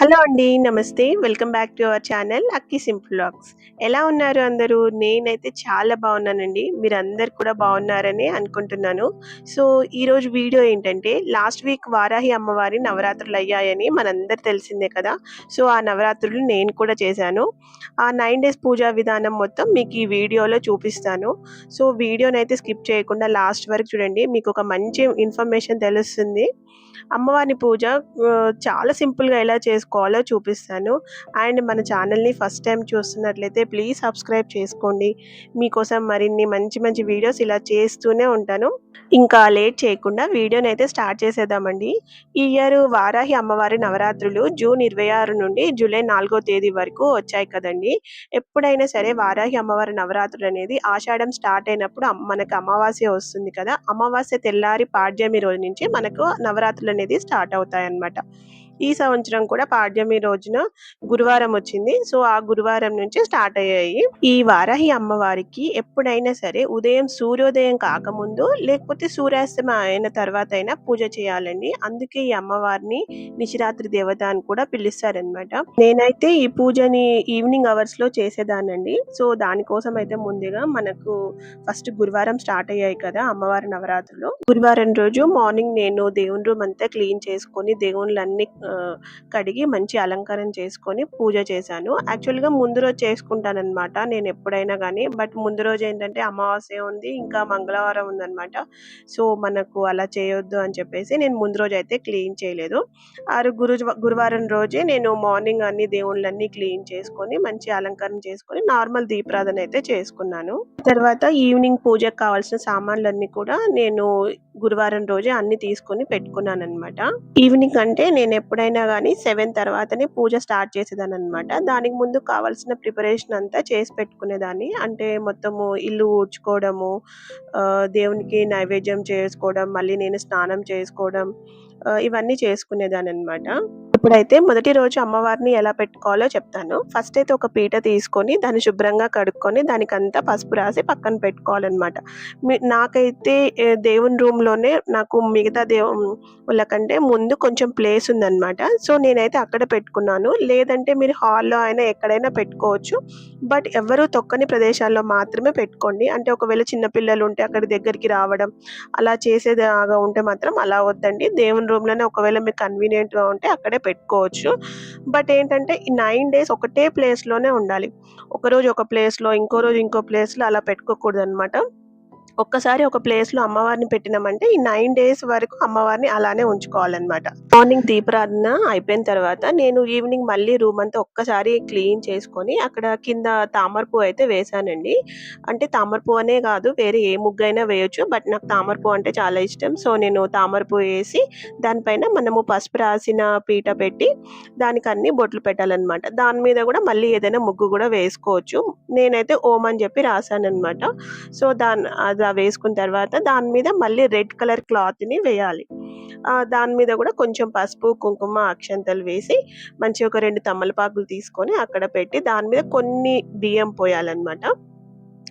Hello అండి. నమస్తే. Welcome back to our channel Akki simple blogs ఎలా ఉన్నారు అందరూ? నేనైతే చాలా బాగున్నానండి. మీరందరు కూడా బాగున్నారని అనుకుంటున్నాను. సో, ఈరోజు వీడియో ఏంటంటే లాస్ట్ వీక్ వారాహి అమ్మవారి నవరాత్రులు అయ్యాయని మనందరు తెలిసిందే కదా! సో, ఆ నవరాత్రులు నేను కూడా చేశాను. ఆ నైన్ డేస్ పూజా విధానం మొత్తం మీకు ఈ వీడియోలో చూపిస్తాను. సో, వీడియోనైతే స్కిప్ చేయకుండా లాస్ట్ వరకు చూడండి. మీకు ఒక మంచి ఇన్ఫర్మేషన్ తెలుస్తుంది. అమ్మవారి పూజ చాలా సింపుల్‌గా ఎలా చేసుకోవాలో చూపిస్తాను. అండ్ మన ఛానల్‌ని ఫస్ట్ టైమ్ చూస్తున్నట్లయితే ప్లీజ్ సబ్స్క్రైబ్ చేసుకోండి. మీకోసం మరిన్ని మంచి మంచి వీడియోస్ ఇలా చేస్తూనే ఉంటాను. ఇంకా లేట్ చేయకుండా వీడియోనైతే స్టార్ట్ చేసేద్దామండి. ఈ ఇయర్ వారాహి అమ్మవారి నవరాత్రులు జూన్ 26 నుండి జూలై 4 తేదీ వరకు వచ్చాయి కదండీ! ఎప్పుడైనా సరే వారాహి అమ్మవారి నవరాత్రులనేది ఆషాఢం స్టార్ట్ అయినప్పుడు మనకు అమావాస్య వస్తుంది కదా! అమావాస్య తెల్లారి పాడ్యమి రోజు నుంచి మనకు అనేది స్టార్ట్ అవుతాయన్నమాట. ఈ సంవత్సరం కూడా పాడ్యమి రోజున గురువారం వచ్చింది. సో, ఆ గురువారం నుంచి స్టార్ట్ అయ్యాయి. ఈ వారాహి అమ్మవారికి ఎప్పుడైనా సరే ఉదయం సూర్యోదయం కాకముందు లేకపోతే సూర్యాస్తమయం అయిన తర్వాత అయినా పూజ చేయాలండి. అందుకే ఈ అమ్మవారిని నిశిరాత్రి దేవత అని కూడా పిలుస్తారనమాట. నేనైతే ఈ పూజని ఈవినింగ్ అవర్స్‌లో చేసేదానండి సో, దానికోసం అయితే ముందుగా మనకు ఫస్ట్ గురువారం స్టార్ట్ అయ్యాయి కదా! అమ్మవారి నవరాత్రులు. గురువారం రోజు మార్నింగ్ నేను దేవుని రూమ్ అంతా క్లీన్ చేసుకొని దేవుళ్ళన్ని కడిగి మంచి అలంకారం చేసుకొని పూజ చేశాను. యాక్చువల్‌గా ముందు రోజు చేసుకుంటానమాట నేను ఎప్పుడైనా కానీ బట్ ముందు రోజు ఏంటంటే అమావాస్య ఉంది. ఇంకా మంగళవారం ఉందనమాట. సో, మనకు అలా చేయొద్దు అని చెప్పేసి నేను ముందు రోజు అయితే క్లీన్ చేయలేదు. ఆరు గురు గురువారం రోజే నేను మార్నింగ్ అన్ని దేవుళ్ళన్నీ క్లీన్ చేసుకొని మంచి అలంకారం చేసుకొని నార్మల్ దీపారాధన అయితే చేసుకున్నాను. తర్వాత ఈవినింగ్ పూజకు కావాల్సిన సామాన్లన్నీ కూడా నేను గురువారం రోజే అన్నీ తీసుకొని పెట్టుకున్నాను అనమాట ఈవినింగ్ అంటే నేను ఎప్పుడు ఎప్పుడైనా కానీ సెవెన్ తర్వాతనే పూజ స్టార్ట్ చేసేదాన్ననమాట. దానికి ముందు కావాల్సిన ప్రిపరేషన్ అంతా చేసి పెట్టుకునేదాన్ని. అంటే మొత్తము ఇల్లు ఊడ్చుకోవడము, దేవునికి నైవేద్యం చేసుకోవడం, మళ్ళీ నేను స్నానం చేసుకోవడం ఇవన్నీ చేసుకునేదాన్ని అనమాట ఇప్పుడైతే మొదటి రోజు అమ్మవారిని ఎలా పెట్టుకోవాలో చెప్తాను. ఫస్ట్ అయితే ఒక పీట తీసుకొని దాన్ని శుభ్రంగా కడుక్కొని దానికంతా పసుపు రాసి పక్కన పెట్టుకోవాలన్నమాట మీ నాకైతే దేవుని రూమ్‌లోనే నాకు మిగతా దేవుళ్ళ కంటే ముందు కొంచెం ప్లేస్ ఉందనమాట. సో, నేనైతే అక్కడ పెట్టుకున్నాను. లేదంటే మీరు హాల్‌లో అయినా ఎక్కడైనా పెట్టుకోవచ్చు. బట్ ఎవ్వరు తొక్కని ప్రదేశాల్లో మాత్రమే పెట్టుకోండి. అంటే ఒకవేళ చిన్నపిల్లలు ఉంటే అక్కడి దగ్గరికి రావడం అలా చేసేలాగా ఉంటే మాత్రం అలా వద్దండి. దేవుని రూమ్‌లోనే ఒకవేళ మీకు కన్వీనియంట్‌గా ఉంటే అక్కడే పెట్టుకోవచ్చు. బట్ ఏంటంటే ఈ నైన్ డేస్ ఒకటే ప్లేస్‌లోనే ఉండాలి. ఒకరోజు ఒక ప్లేస్‌లో, ఇంకో రోజు ఇంకో ప్లేస్‌లో అలా పెట్టుకోకూడదు అనమాట ఒక్కసారి ఒక ప్లేస్‌లో అమ్మవారిని పెట్టినామంటే ఈ నైన్ డేస్ వరకు అమ్మవారిని అలానే ఉంచుకోవాలన్నమాట మార్నింగ్ దీపారాధన అయిపోయిన తర్వాత నేను ఈవినింగ్ మళ్ళీ రూమ్ అంతా ఒక్కసారి క్లీన్ చేసుకొని అక్కడ కింద తామర పువ్వు అయితే వేశానండి. అంటే తామర పువ్వు అనే కాదు వేరే ఏ ముగ్గైనా వేయొచ్చు. బట్ నాకు తామర పువ్వు అంటే చాలా ఇష్టం. సో, నేను తామర పువ్వు వేసి దానిపైన మనము పసుపు రాసిన పీట పెట్టి దానికి అన్ని బొట్లు పెట్టాలన్నమాట దాని మీద కూడా మళ్ళీ ఏదైనా ముగ్గు కూడా వేసుకోవచ్చు. నేనైతే ఓం అని చెప్పి రాశానమాట సో, దాని వేసుకున్న తర్వాత దాని మీద మళ్ళీ రెడ్ కలర్ క్లాత్‌ని వేయాలి. దాని మీద కూడా కొంచెం పసుపు, కుంకుమ, అక్షంతలు వేసి మంచిగా ఒక రెండు తమలపాకులు తీసుకొని అక్కడ పెట్టి దాని మీద కొన్ని బియ్యం పోయాలన్నమాట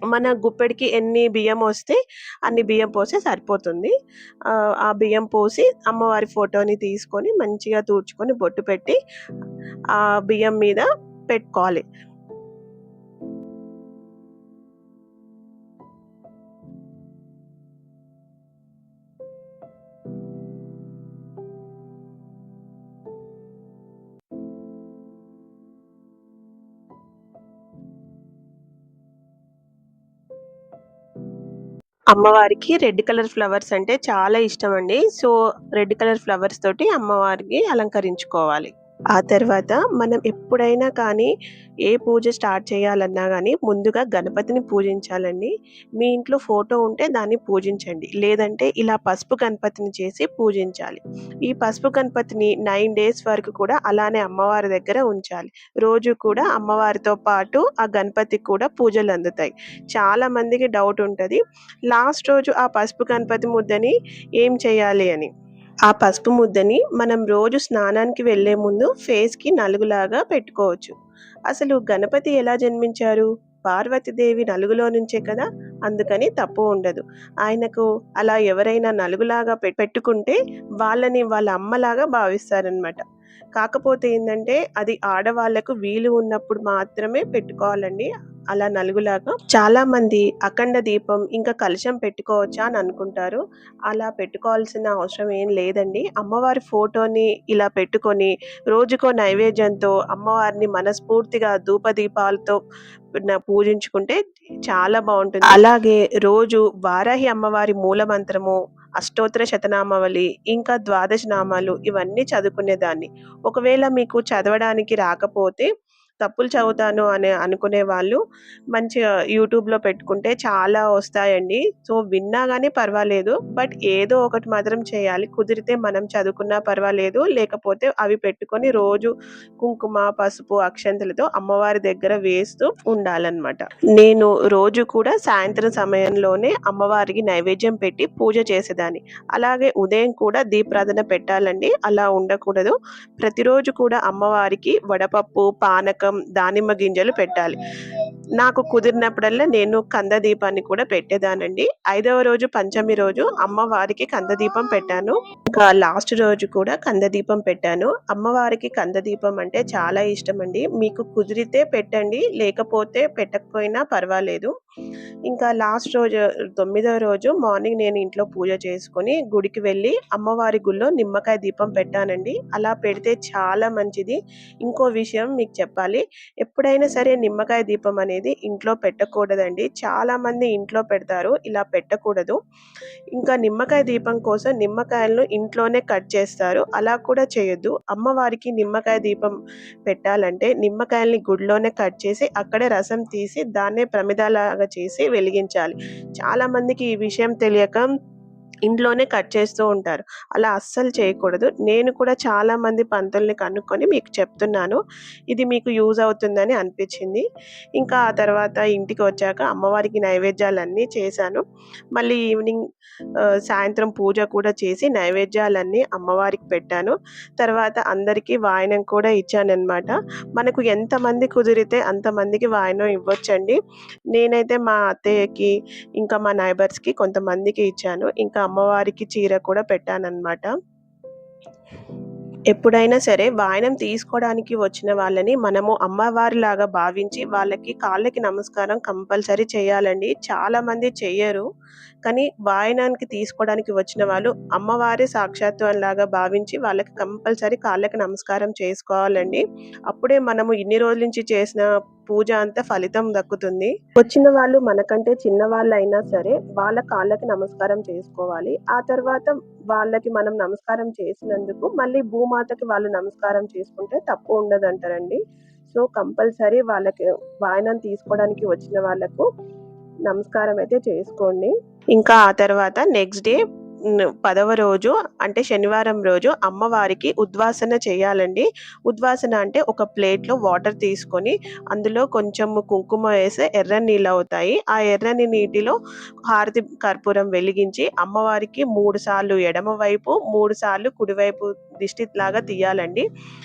మన గుప్పెడికి ఎన్ని బియ్యం వస్తే అన్ని బియ్యం పోస్తే సరిపోతుంది. ఆ బియ్యం పోసి అమ్మవారి ఫోటోని తీసుకొని మంచిగా తుడుచుకొని బొట్టు పెట్టి ఆ బియ్యం మీద పెట్టుకోవాలి. అమ్మవారికి రెడ్ కలర్ ఫ్లవర్స్ అంటే చాలా ఇష్టం అండి సో, రెడ్ కలర్ ఫ్లవర్స్ తోటి అమ్మవారికి అలంకరించుకోవాలి. ఆ తర్వాత మనం ఎప్పుడైనా కానీ ఏ పూజ స్టార్ట్ చేయాలన్నా కానీ ముందుగా గణపతిని పూజించాలండి. మీ ఇంట్లో ఫోటో ఉంటే దాన్ని పూజించండి. లేదంటే ఇలా పసుపు గణపతిని చేసి పూజించాలి. ఈ పసుపు గణపతిని నైన్ డేస్ వరకు కూడా అలానే అమ్మవారి దగ్గర ఉంచాలి. రోజు కూడా అమ్మవారితో పాటు ఆ గణపతికి కూడా పూజలు అందుతాయి. చాలా మందికి డౌట్ ఉంటుంది లాస్ట్ రోజు ఆ పసుపు గణపతి ముద్దని ఏం చేయాలి అని. ఆ పసుపు ముద్దని మనం రోజు స్నానానికి వెళ్ళే ముందు ఫేస్‌కి నలుగులాగా పెట్టుకోవచ్చు. అసలు గణపతి ఎలా జన్మించారు? పార్వతీదేవి నలుగులో నుంచే కదా! అందుకని తప్పు ఉండదు. ఆయనకు అలా ఎవరైనా నలుగులాగా పె పెట్టుకుంటే వాళ్ళని వాళ్ళ అమ్మలాగా భావిస్తారనమాట. కాకపోతే ఏంటంటే అది ఆడవాళ్ళకు వీలు ఉన్నప్పుడు మాత్రమే పెట్టుకోవాలండి. అలా నలుగులాగా. చాలా మంది అఖండ దీపం ఇంకా కలశం పెట్టుకోవచ్చా అని అనుకుంటారు. అలా పెట్టుకోవాల్సిన అవసరం ఏం లేదండి. అమ్మవారి ఫోటోని ఇలా పెట్టుకొని రోజుకో నైవేద్యంతో అమ్మవారిని మనస్ఫూర్తిగా ధూపదీపాలతో పూజించుకుంటే చాలా బాగుంటుంది అలాగే రోజు వారాహి అమ్మవారి మూల మంత్రము, అష్టోత్తర శతనామావళి, ఇంకా ద్వాదశ నామాలు ఇవన్నీ చదువుకునేదాన్ని. ఒకవేళ మీకు చదవడానికి రాకపోతే తప్పులు చదువుతాను అని అనుకునే వాళ్ళు మంచిగా యూట్యూబ్‌లో పెట్టుకుంటే చాలా వస్తాయండి. సో, విన్నా కానీ పర్వాలేదు. బట్ ఏదో ఒకటి మాత్రం చేయాలి. కుదిరితే మనం చదువుకున్నా పర్వాలేదు. లేకపోతే అవి పెట్టుకొని రోజు కుంకుమ, పసుపు, అక్షంతలతో అమ్మవారి దగ్గర వేస్తూ ఉండాలన్నమాట. నేను రోజు కూడా సాయంత్రం సమయంలోనే అమ్మవారికి నైవేద్యం పెట్టి పూజ చేసేదాన్ని. అలాగే ఉదయం కూడా దీపారాధన పెట్టాలండి. అలా ఉండకూడదు. ప్రతిరోజు కూడా అమ్మవారికి వడపప్పు, పానకం, దానిమ్మ గింజలు పెట్టాలి. నాకు కుదిరినప్పుడల్లా నేను కంద దీపాన్ని కూడా పెట్టేదానండి ఐదవ రోజు పంచమి రోజు అమ్మవారికి కంద దీపం పెట్టాను. ఇంకా లాస్ట్ రోజు కూడా కంద దీపం పెట్టాను. అమ్మవారికి కంద దీపం అంటే చాలా ఇష్టం అండి మీకు కుదిరితే పెట్టండి. లేకపోతే పెట్టకపోయినా పర్వాలేదు. ఇంకా లాస్ట్ రోజు తొమ్మిదవ రోజు మార్నింగ్ నేను ఇంట్లో పూజ చేసుకొని గుడికి వెళ్ళి అమ్మవారి గుళ్ళో నిమ్మకాయ దీపం పెట్టానండి. అలా పెడితే చాలా మంచిది. ఇంకో విషయం మీకు చెప్పాలి. ఎప్పుడైనా సరే నిమ్మకాయ దీపం అనేది ఇంట్లో పెట్టకూడదండి. చాలామంది ఇంట్లో పెడతారు. ఇలా పెట్టకూడదు. ఇంకా నిమ్మకాయ దీపం కోసం నిమ్మకాయలను ఇంట్లోనే కట్ చేస్తారు. అలా కూడా చేయొద్దు. అమ్మవారికి నిమ్మకాయ దీపం పెట్టాలంటే నిమ్మకాయల్ని గుడిలోనే కట్ చేసి అక్కడే రసం తీసి దాన్నే ప్రమిదలాగా చేసి వెలిగించాలి. చాలామందికి ఈ విషయం తెలియక ఇంట్లోనే కట్ చేస్తూ ఉంటారు. అలా అస్సలు చేయకూడదు. నేను కూడా చాలామంది పంతుల్ని కనుక్కొని మీకు చెప్తున్నాను. ఇది మీకు యూజ్ అవుతుందని అనిపించింది. ఇంకా ఆ తర్వాత ఇంటికి వచ్చాక అమ్మవారికి నైవేద్యాలన్నీ చేశాను. మళ్ళీ ఈవినింగ్ సాయంత్రం పూజ కూడా చేసి నైవేద్యాలన్నీ అమ్మవారికి పెట్టాను. తర్వాత అందరికీ వాయనం కూడా ఇచ్చానమాట మనకు ఎంతమంది కుదిరితే అంతమందికి వాయనం ఇవ్వచ్చండి నేనైతే మా అత్తయ్యకి, ఇంకా మా నైబర్స్‌కి కొంతమందికి ఇచ్చాను. ఇంకా అమ్మవారికి చీర కూడా పెట్టానన్నమాట ఎప్పుడైనా సరే వాయనం తీసుకోవడానికి వచ్చిన వాళ్ళని మనము అమ్మవారిలాగా భావించి వాళ్ళకి కాళ్ళకి నమస్కారం కంపల్సరీ చేయాలండి. చాలామంది చెయ్యరు. కానీ వాయనానికి తీసుకోవడానికి వచ్చిన వాళ్ళు అమ్మవారే సాక్షాత్తులాగా భావించి వాళ్ళకి కంపల్సరీ కాళ్ళకి నమస్కారం చేసుకోవాలండి. అప్పుడే మనము ఇన్ని రోజుల నుంచి చేసిన పూజ అంతా ఫలితం దక్కుతుంది. వచ్చిన వాళ్ళు మనకంటే చిన్న చిన్నవాళ్ళైనా సరే వాళ్ళ కాళ్ళకి నమస్కారం చేసుకోవాలి. ఆ తర్వాత వాళ్ళకి మనం నమస్కారం చేసినందుకు మళ్ళీ భూమాతకి వాళ్ళు నమస్కారం చేసుకుంటే తప్పు ఉండదంటారండి. సో, కంపల్సరీ వాళ్ళకి వాయనం తీసుకోవడానికి వచ్చిన వాళ్ళకు నమస్కారం అయితే చేసుకోండి. ఇంకా ఆ తర్వాత నెక్స్ట్ డే పదవ రోజు అంటే శనివారం రోజు అమ్మవారికి ఉద్వాసన చేయాలండి. ఉద్వాసన అంటే ఒక ప్లేట్‌లో వాటర్ తీసుకొని అందులో కొంచెం కుంకుమ వేస్తే ఎర్రని నీళ్ళవుతాయి. ఆ ఎర్రని నీటిలో హారతి కర్పూరం వెలిగించి అమ్మవారికి మూడు సార్లు ఎడమ వైపు, మూడు సార్లు కుడివైపు దిష్టిలాగా తీయాలండి.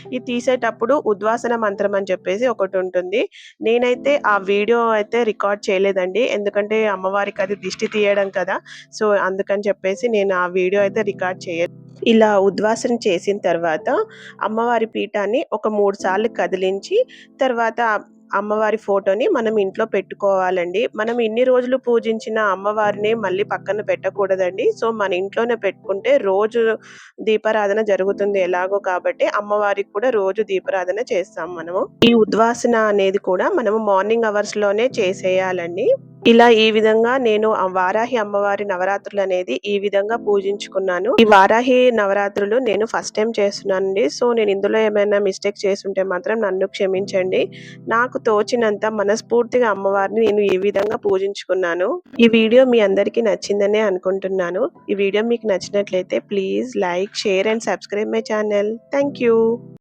ఇది తీసేటప్పుడు ఉద్వాసన మంత్రం అని చెప్పేసి ఒకటి ఉంటుంది నేనైతే ఆ వీడియో అయితే రికార్డ్ చేయలేదండి. ఎందుకంటే అమ్మవారికి అది దిష్టి తీయడం కదా! సో, అందుకని చెప్పేసి నేను ఆ వీడియో అయితే రికార్డ్ చేయలేదు ఇలా ఉద్వాసన చేసిన తర్వాత అమ్మవారి పీఠాన్ని ఒక మూడు సార్లు కదిలించి తర్వాత అమ్మవారి ఫోటోని మనం ఇంట్లో పెట్టుకోవాలండి. మనం ఇన్ని రోజులు పూజించిన అమ్మవారిని మళ్ళీ పక్కన పెట్టకూడదండి. సో, మన ఇంట్లోనే పెట్టుకుంటే రోజు దీపారాధన జరుగుతుంది ఎలాగో కాబట్టి అమ్మవారికి కూడా రోజు దీపారాధన చేస్తాం మనము. ఈ ఉద్వాసన అనేది కూడా మనము మార్నింగ్ అవర్స్‌లోనే చేసేయాలండి. ఇలా ఈ విధంగా నేను ఆ వారాహి అమ్మవారి నవరాత్రులు అనేది ఈ విధంగా పూజించుకున్నాను. ఈ వారాహి నవరాత్రులు నేను ఫస్ట్ టైమ్ చేస్తున్నానండి. సో, నేను ఇందులో ఏమైనా మిస్టేక్ చేసుంటే మాత్రం నన్ను క్షమించండి. నాకు తోచినంత మనస్ఫూర్తిగా అమ్మవారిని నేను ఈ విధంగా పూజించుకున్నాను. ఈ వీడియో మీ అందరికీ నచ్చిందనే అనుకుంటున్నాను. ఈ వీడియో మీకు నచ్చినట్లయితే please like, share and subscribe my channel. Thank you.